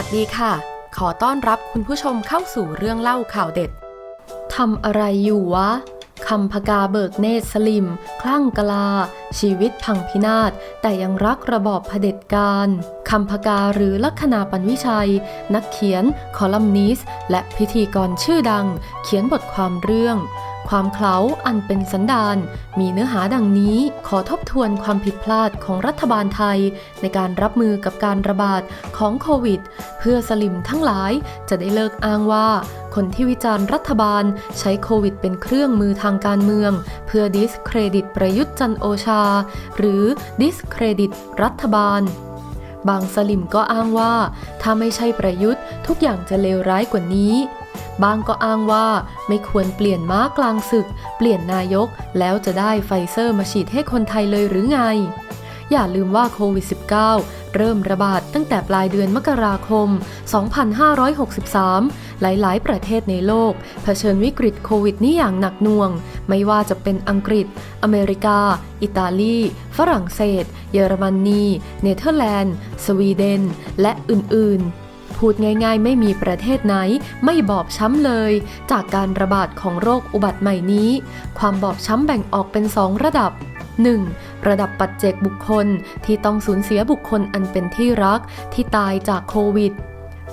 วัสดีค่ะ ขอต้อนรับคุณผู้ชมเข้าสู่เรื่องเล่าข่าวเด็ด ทำอะไรอยู่วะคำพกาเบิกเนตรสลิม คลั่งกลา ชีวิตพังพินาศ แต่ยังรักระบอบเผด็จการคำพกาหรือลัคนาปันวิชัย นักเขียน คอลัมนิสต์และพิธีกรชื่อดัง เขียนบทความเรื่อง ความเคล้าอันเป็นสันดานมีเนื้อหาดังนี้ ขอทบทวนความผิดพลาดของรัฐบาลไทย ในการรับมือกับการระบาดของโควิด เพื่อสลิมทั้งหลายจะได้เลิกอ้างว่า คนที่วิจารณ์รัฐบาลใช้โควิดเป็นเครื่องมือทางการเมือง เพื่อดิสเครดิตประยุทธ์จันโอชา หรือดิสเครดิตรัฐบาลบางสลิมก็อ้างว่า ถ้าไม่ใช่ประยุทธ์ ทุกอย่างจะเลวร้ายกว่านี้ บางก็อ้างว่าไม่ควรเปลี่ยนม้ากลางศึก เปลี่ยนนายก แล้วจะได้ไฟเซอร์มาฉีดให้คนไทยเลยหรือไง อย่าลืมว่าโควิด -19 เริ่มระบาดตั้งแต่ปลายเดือนมกราคม 2563 หลาย ๆ ประเทศในโลก เผชิญวิกฤตโควิดนี้อย่างหนักหน่วง ไม่ว่าจะเป็นอังกฤษ อเมริกา อิตาลี ฝรั่งเศส เยอรมนี เนเธอร์แลนด์ สวีเดน และอื่น ๆ พูดง่ายๆ ไม่มีประเทศไหน ไม่บอบช้ำเลย จากการระบาดของโรคอุบัติใหม่นี้ ความบอบช้ำแบ่งออกเป็น2ระดับ 1. ระดับปัจเจกบุคคลที่ต้องสูญเสียบุคคลอันเป็นที่รักที่ตายจากโควิด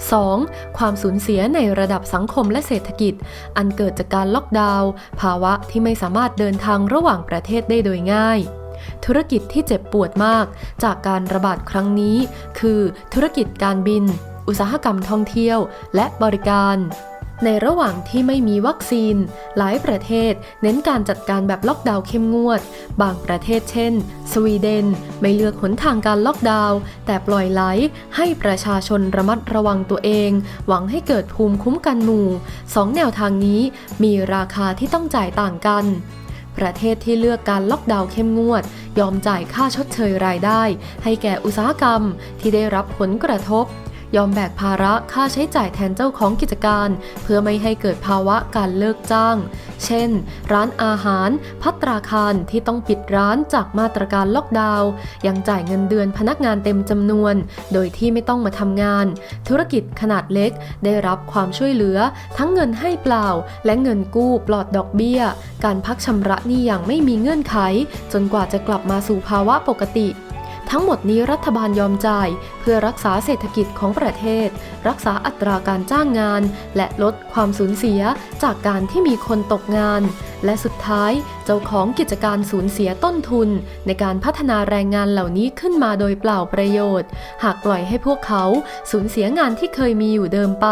2. ความสูญเสียในระดับสังคมและเศรษฐกิจ อันเกิดจากการล็อกดาวน์ภาวะที่ไม่สามารถเดินทางระหว่างประเทศได้โดยง่าย ธุรกิจที่เจ็บปวดมากจากการระบาดครั้งนี้ คือธุรกิจการบิน อุตสาหกรรมท่องเที่ยวและบริการ ในระหว่างที่ไม่มีวัคซีน หลายประเทศเน้นการจัดการแบบล็อกดาวน์เข้มงวด บางประเทศเช่น สวีเดน ไม่เลือกหนทางการล็อกดาวน์แต่ปล่อยไหลให้ประชาชนระมัดระวังตัวเอง หวังให้เกิดภูมิคุ้มกันหมู่สองแนวทางนี้มีราคาที่ต้องจ่ายต่างกันประเทศที่เลือกการล็อกดาวน์เข้มงวด ยอมจ่ายค่าชดเชยรายได้ ให้แก่อุตสาหกรรมที่ได้รับผลกระทบ ยอมแบกภาระค่าใช้จ่ายแทนเจ้าของกิจการ เพื่อไม่ให้เกิดภาวะการเลิกจ้าง เช่น ร้านอาหาร พัตราคารที่ต้องปิดร้านจากมาตรการล็อกดาวน์ยังจ่ายเงินเดือนพนักงานเต็มจำนวน โดยที่ไม่ต้องมาทำงาน ธุรกิจขนาดเล็ก ได้รับความช่วยเหลือ ทั้งเงินให้เปล่า และเงินกู้ปลอดดอกเบี้ย การพักชำระหนี้อย่างไม่มีเงื่อนไข จนกว่าจะกลับมาสู่ภาวะปกติ ทั้งหมดนี้รัฐบาลยอมจ่าย เพื่อรักษาเศรษฐกิจของประเทศ รักษาอัตราการจ้างงาน และลดความสูญเสียจากการที่มีคนตกงาน และสุดท้ายเจ้าของกิจการสูญเสียต้นทุน ในการพัฒนาแรงงานเหล่านี้ขึ้นมาโดยเปล่าประโยชน์ หากปล่อยให้พวกเขาสูญเสียงานที่เคยมีอยู่เดิมไป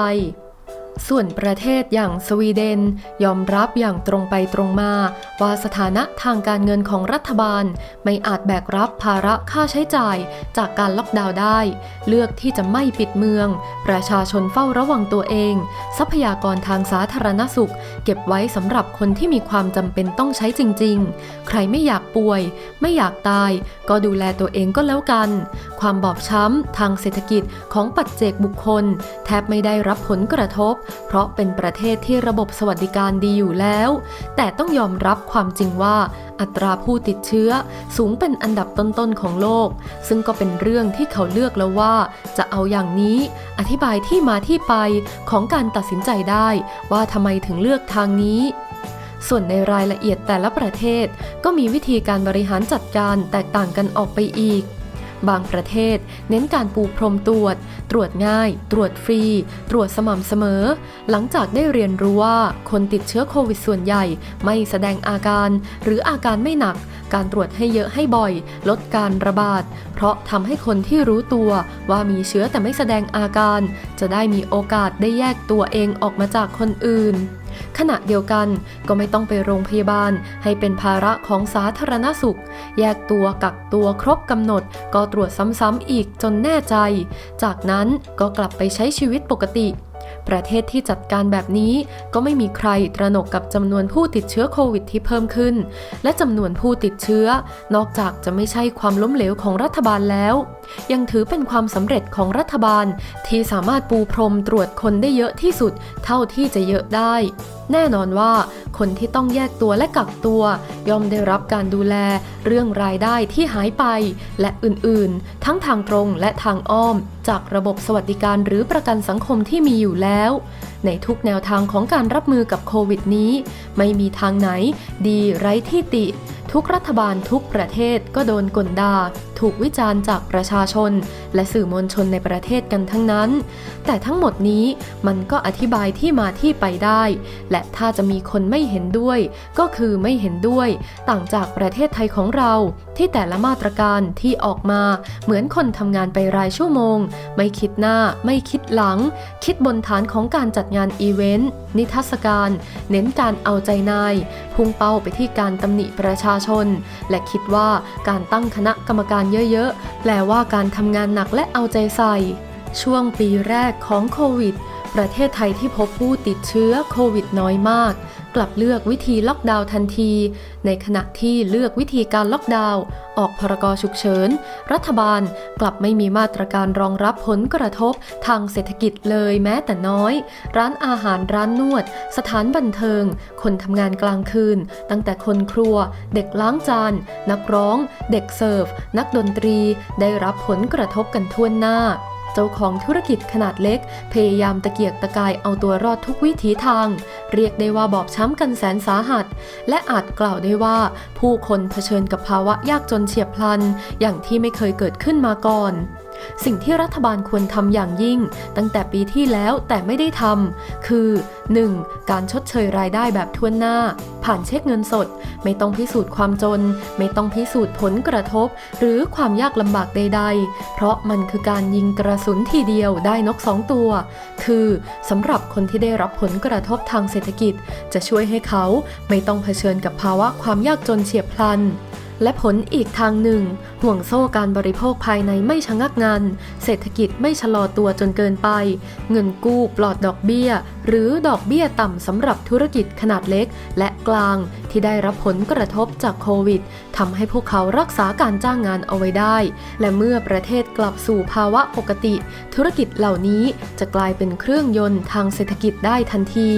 ส่วนประเทศอย่างสวีเดน ยอมรับอย่างตรงไปตรงมา ว่าสถานะทางการเงินของรัฐบาล ไม่อาจแบกรับภาระค่าใช้จ่ายจากการล็อกดาวน์ได้ เลือกที่จะไม่ปิดเมือง ประชาชนเฝ้าระวังตัวเอง ทรัพยากรทางสาธารณสุข เก็บไว้สำหรับคนที่มีความจำเป็นต้องใช้จริง ๆ ใครไม่อยากป่วย ไม่อยากตาย ก็ดูแลตัวเองก็แล้วกัน ความบอบช้ำทางเศรษฐกิจของปัจเจกบุคคล แทบไม่ได้รับผลกระทบเพราะเป็นประเทศที่ระบบสวัสดิการดีอยู่แล้ว แต่ต้องยอมรับความจริงว่าอัตราผู้ติดเชื้อสูงเป็นอันดับต้นๆของโลก ซึ่งก็เป็นเรื่องที่เขาเลือกแล้วว่า จะเอาอย่างนี้ อธิบายที่มาที่ไปของการตัดสินใจได้ว่าทำไมถึงเลือกทางนี้ส่วนในรายละเอียดแต่ละประเทศก็มีวิธีการบริหารจัดการแตกต่างกันออกไปอีก บางประเทศ เน้นการปูพรมตรวจ ตรวจง่าย ตรวจฟรี ตรวจสม่ำเสมอ หลังจากได้เรียนรู้ว่าคนติดเชื้อโควิดส่วนใหญ่ ไม่แสดงอาการ หรืออาการไม่หนัก การตรวจให้เยอะให้บ่อย ลดการระบาด เพราะทำให้คนที่รู้ตัวว่ามีเชื้อแต่ไม่แสดงอาการ จะได้มีโอกาสได้แยกตัวเองออกมาจากคนอื่น ขณะเดียวกันก็ไม่ต้องไปโรงพยาบาล ให้เป็นภาระของสาธารณสุข แยกตัวกักตัวครบกำหนด ก็ตรวจซ้ำๆอีกจนแน่ใจ จากนั้นก็กลับไปใช้ชีวิตปกติ ประเทศที่จัดการแบบนี้ก็ไม่มีใครตระหนกกับจำนวนผู้ติดเชื้อโควิดที่เพิ่มขึ้น และจำนวนผู้ติดเชื้อ นอกจากจะไม่ใช่ความล้มเหลวของรัฐบาลแล้ว ยังถือเป็นความสำเร็จของรัฐบาลที่สามารถปูพรมตรวจคนได้เยอะที่สุด เท่าที่จะเยอะได้แน่นอนว่าคนที่ต้องแยกตัวและกักตัว ย่อมได้รับการดูแลเรื่องรายได้ที่หายไป และอื่นๆ ทั้งทางตรงและทางอ้อม จากระบบสวัสดิการหรือประกันสังคมที่มีอยู่แล้ว ในทุกแนวทางของการรับมือกับโควิดนี้ ไม่มีทางไหนดีไร้ที่ติ ทุกรัฐบาลทุกประเทศก็โดนกลดาถูกวิจารณ์จากประชาชน และสื่อมวลชนในประเทศกันทั้งนั้น แต่ทั้งหมดนี้มันก็อธิบายที่มาที่ไปได้ และถ้าจะมีคนไม่เห็นด้วย ก็คือไม่เห็นด้วย ต่างจากประเทศไทยของเรา ที่แต่ละมาตรการที่ออกมา เหมือนคนทำงานไปรายชั่วโมง ไม่คิดหน้า ไม่คิดหลัง คิดบนฐานของการจัดงานอีเวนต์นิทรรศการ เน้นการเอาใจนาย พุ่งเป้าไปที่การตำหนิประชาชชน และคิดว่าการตั้งคณะกรรมการเยอะๆ แปลว่าการทำงานหนักและเอาใจใส่ ช่วงปีแรกของโควิด ประเทศไทยที่พบผู้ติดเชื้อโควิดน้อยมาก กลับเลือกวิธีล็อกดาวน์ทันที ในขณะที่เลือกวิธีการล็อกดาวน์ออกพรกฉุกเฉิน รัฐบาลกลับไม่มีมาตรการรองรับผลกระทบทางเศรษฐกิจเลยแม้แต่น้อย ร้านอาหารร้านนวด สถานบันเทิง คนทำงานกลางคืน ตั้งแต่คนครัว เด็กล้างจาน นักร้อง เด็กเสิร์ฟ นักดนตรี ได้รับผลกระทบกันทั่วหน้า เจ้าของธุรกิจขนาดเล็ก พยายามตะเกียกตะกายเอาตัวรอดทุกวิถีทาง เรียกได้ว่าบอบช้ำกันแสนสาหัส และอาจกล่าวได้ว่า ผู้คนเผชิญกับภาวะยากจนเฉียบพลัน อย่างที่ไม่เคยเกิดขึ้นมาก่อน สิ่งที่รัฐบาลควรทำอย่างยิ่ง ตั้งแต่ปีที่แล้วแต่ไม่ได้ทำคือ 1. การชดเชยรายได้แบบทั่วหน้า ผ่านเช็คเงินสด ไม่ต้องพิสูจน์ความจน ไม่ต้องพิสูจน์ผลกระทบ หรือความยากลำบากใด ๆ เพราะมันคือการยิงกระสุนทีเดียวได้นกสองตัว คือสำหรับคนที่ได้รับผลกระทบทางเศรษฐกิจ จะช่วยให้เขาไม่ต้องเผชิญกับภาวะความยากจนเฉียบพลัน และผลอีกทางหนึ่ง ห่วงโซ่การบริโภคภายในไม่ชะงักงัน เศรษฐกิจไม่ชะลอตัวจนเกินไป เงินกู้ปลอดดอกเบี้ย หรือดอกเบี้ยต่ำสำหรับธุรกิจขนาดเล็ก และกลางที่ได้รับผลกระทบจากโควิดทำให้พวกเขารักษาการจ้างงานเอาไว้ได้ และเมื่อประเทศกลับสู่ภาวะปกติ ธุรกิจเหล่านี้จะกลายเป็นเครื่องยนต์ทางเศรษฐกิจได้ทันที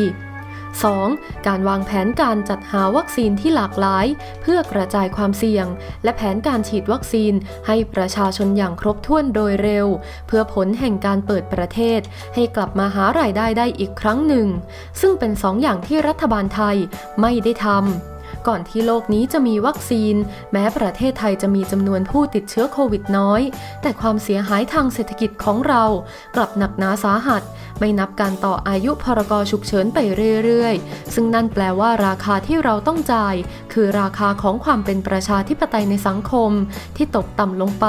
2. การวางแผนการจัดหาวัคซีนที่หลากหลาย เพื่อกระจายความเสี่ยง และแผนการฉีดวัคซีนให้ประชาชนอย่างครบถ้วนโดยเร็ว เพื่อผลแห่งการเปิดประเทศ ให้กลับมาหารายได้ได้อีกครั้งหนึ่ง ซึ่งเป็นสองอย่างที่รัฐบาลไทยไม่ได้ทำ ก่อนที่โลกนี้จะมีวัคซีน แม้ประเทศไทยจะมีจำนวนผู้ติดเชื้อโควิดน้อย แต่ความเสียหายทางเศรษฐกิจของเรา กลับหนักหนาสาหัส ไม่นับการต่ออายุพรกฉุกเฉินไปเรื่อยๆ ซึ่งนั่นแปลว่าราคาที่เราต้องจ่าย คือราคาของความเป็นประชาธิปไตยในสังคม ที่ตกต่ำลงไป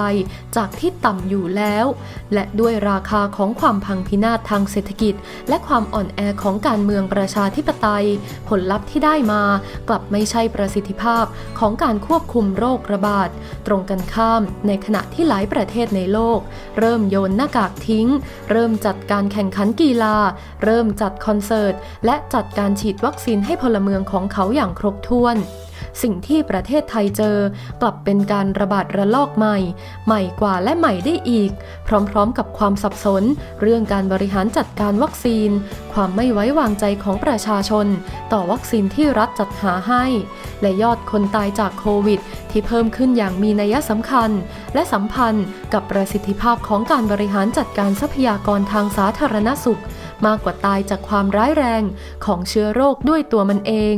จากที่ต่ำอยู่แล้ว และด้วยราคาของความพังพินาศทางเศรษฐกิจ และความอ่อนแอของการเมืองประชาธิปไตย ผลลัพธ์ที่ได้มากลับไม่ใช่ประสิทธิภาพของการควบคุมโรคระบาด ตรงกันข้ามในขณะที่หลายประเทศในโลก เริ่มโยนหน้ากากทิ้ง เริ่มจัดการแข่งขันกีฬา เริ่มจัดคอนเสิร์ต และจัดการฉีดวัคซีนให้พลเมืองของเขาอย่างครบถ้วน สิ่งที่ประเทศไทยเจอ กลับเป็นการระบาดระลอกใหม่ ใหม่กว่าและใหม่ได้อีก พร้อมๆกับความสับสน เรื่องการบริหารจัดการวัคซีน ความไม่ไว้วางใจของประชาชน ต่อวัคซีนที่รัฐจัดหาให้ และยอดคนตายจากโควิด ที่เพิ่มขึ้นอย่างมีนัยสำคัญ และสัมพันธ์กับประสิทธิภาพของการบริหารจัดการทรัพยากรทางสาธารณสุข มากกว่าตายจากความร้ายแรงของเชื้อโรคด้วยตัวมันเอง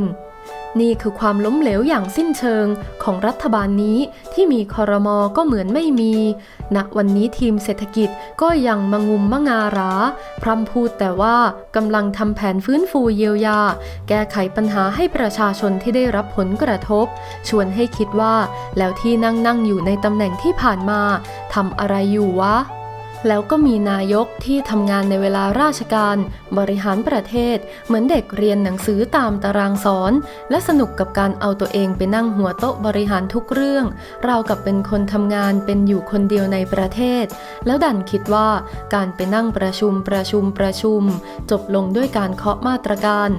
นี่คือความล้มเหลวอย่างสิ้นเชิงของรัฐบาลนี้ที่มีคอรมอก็เหมือนไม่มีณวันนี้ทีมเศรษฐกิจก็ยังมางุมมะงาราพร่ำพูดแต่ว่ากำลังทำแผนฟื้นฟูเยียวยา แก้ไขปัญหาให้ประชาชนที่ได้รับผลกระทบ ชวนให้คิดว่าแล้วที่นั่งนั่งอยู่ในตำแหน่งที่ผ่านมาทำอะไรอยู่วะ แล้วก็มีนายกที่ทำงานในเวลาราชการ บริหารประเทศ เหมือนเด็กเรียนหนังสือตามตารางสอน และสนุกกับการเอาตัวเองไปนั่งหัวโต๊ะบริหารทุกเรื่องราวกับเป็นคนทำงานเป็นอยู่คนเดียวในประเทศ แล้วดันคิดว่าการไปนั่งประชุมประชุมประชุม จบลงด้วยการเคาะมาตรการ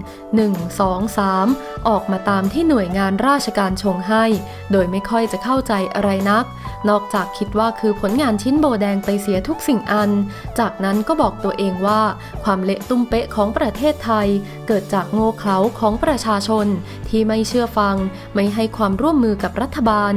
1 2 3 ออกมาตามที่หน่วยงานราชการชงให้ โดยไม่ค่อยจะเข้าใจอะไรนัก นอกจากคิดว่าคือผลงานชิ้นโบแดงไปเสียทุกสิ่งอัน จากนั้นก็บอกตัวเองว่าความเละตุ้มเป๊ะของประเทศไทย เกิดจากโง่เขลาของประชาชน ที่ไม่เชื่อฟัง ไม่ให้ความร่วมมือกับรัฐบาล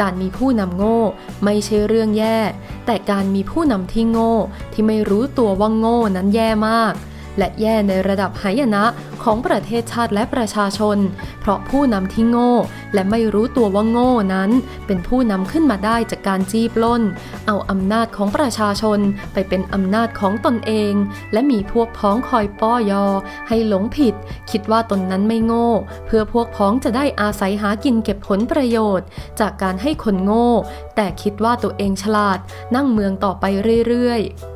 การมีผู้นำโง่ ไม่ใช่เรื่องแย่ แต่การมีผู้นำที่โง่ ที่ไม่รู้ตัวว่าโง่นั้นแย่มาก และแย่ในระดับหายนะของประเทศชาติและประชาชน เพราะผู้นำที่โง่ และไม่รู้ตัวว่าโง่นั้น เป็นผู้นำขึ้นมาได้จากการจี้ปล้น เอาอำนาจของประชาชนไปเป็นอำนาจของตนเอง และมีพวกพ้องคอยป้อยอ ให้หลงผิด คิดว่าตนนั้นไม่โง่ เพื่อพวกพ้องจะได้อาศัยหากินเก็บผลประโยชน์ จากการให้คนโง่ แต่คิดว่าตัวเองฉลาดนั่งเมืองต่อไปเรื่อยๆ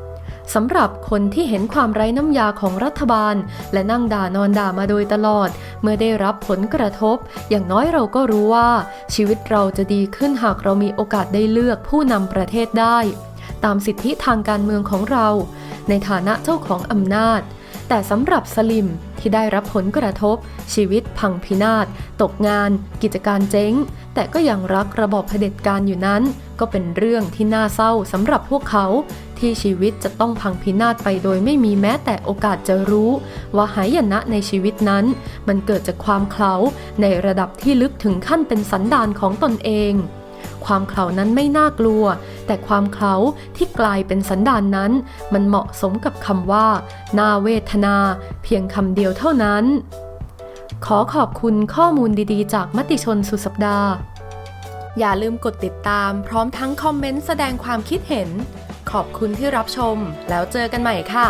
สำหรับคนที่เห็นความไร้น้ำยาของรัฐบาล และนั่งด่านอนด่ามาโดยตลอด เมื่อได้รับผลกระทบ อย่างน้อยเราก็รู้ว่า ชีวิตเราจะดีขึ้นหากเรามีโอกาสได้เลือกผู้นำประเทศได้ ตามสิทธิทางการเมืองของเรา ในฐานะเจ้าของอำนาจ แต่สำหรับสลิมที่ได้รับผลกระทบ ชีวิตพังพินาศ ตกงาน กิจการเจ๊ง แต่ก็ยังรักระบอบเผด็จการอยู่นั้น ก็เป็นเรื่องที่น่าเศร้าสำหรับพวกเขา ที่ชีวิตจะต้องพังพินาศไปโดยไม่มีแม้แต่โอกาสจะรู้ ว่าหายนะในชีวิตนั้น มันเกิดจากความเคลาในระดับที่ลึกถึงขั้นเป็นสันดานของตนเอง ความเคลานั้นไม่น่ากลัว แต่ความเคลาที่กลายเป็นสันดานนั้น มันเหมาะสมกับคำว่าน่าเวทนา เพียงคำเดียวเท่านั้น ขอขอบคุณข้อมูลดีๆ จากมติชนสุดสัปดาห์ อย่าลืมกดติดตาม พร้อมทั้งคอมเมนต์แสดงความคิดเห็น ขอบคุณที่รับชม แล้วเจอกันใหม่ค่ะ